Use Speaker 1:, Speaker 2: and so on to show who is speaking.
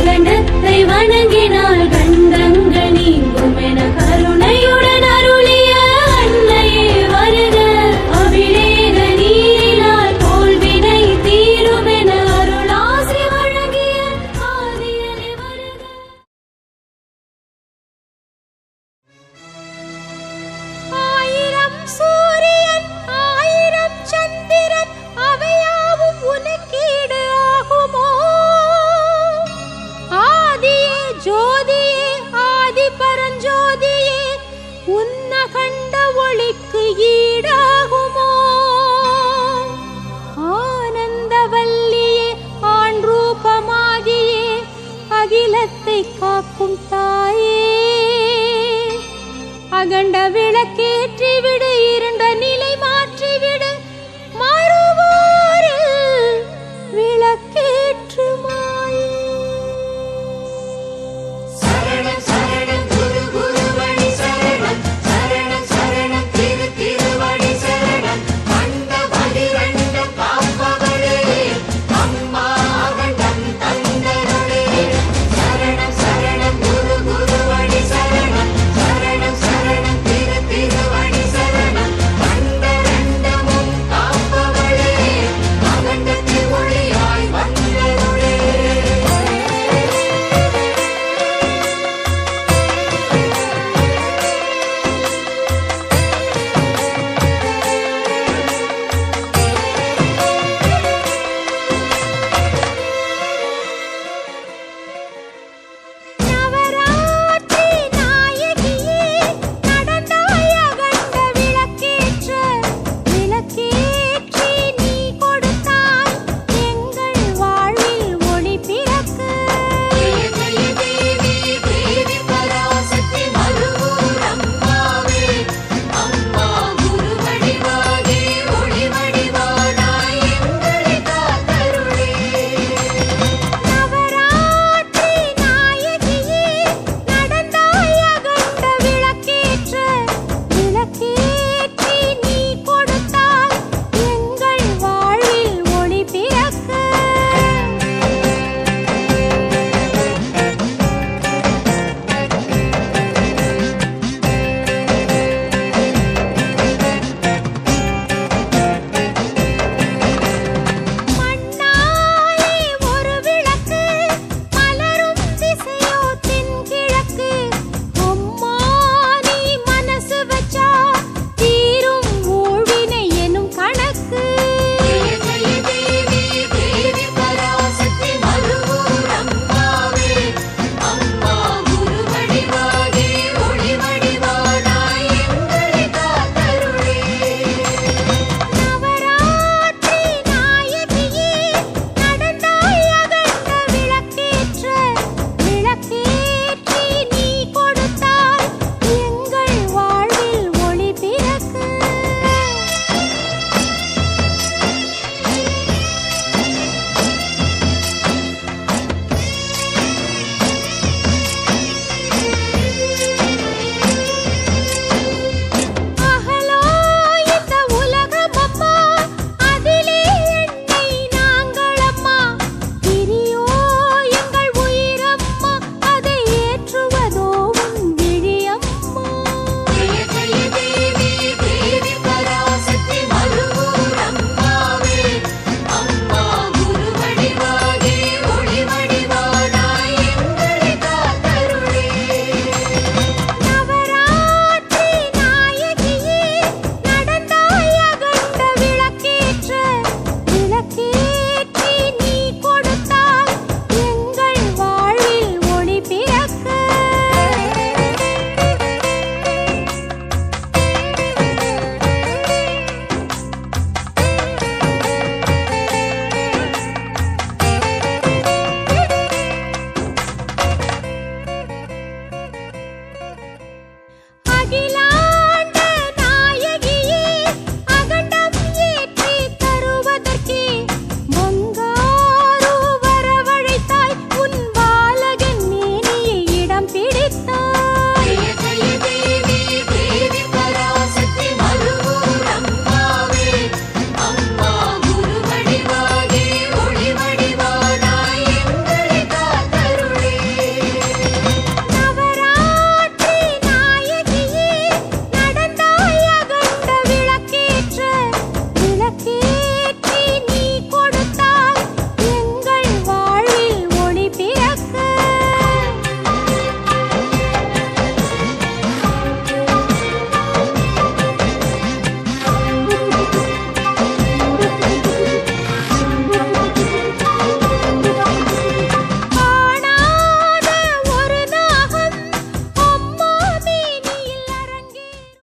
Speaker 1: அகண்டத்தை வணங்கினால் கண்டங்கள் நீங்கும் என
Speaker 2: கருணை அகண்ட விளக்கேற்றி விடு. águila.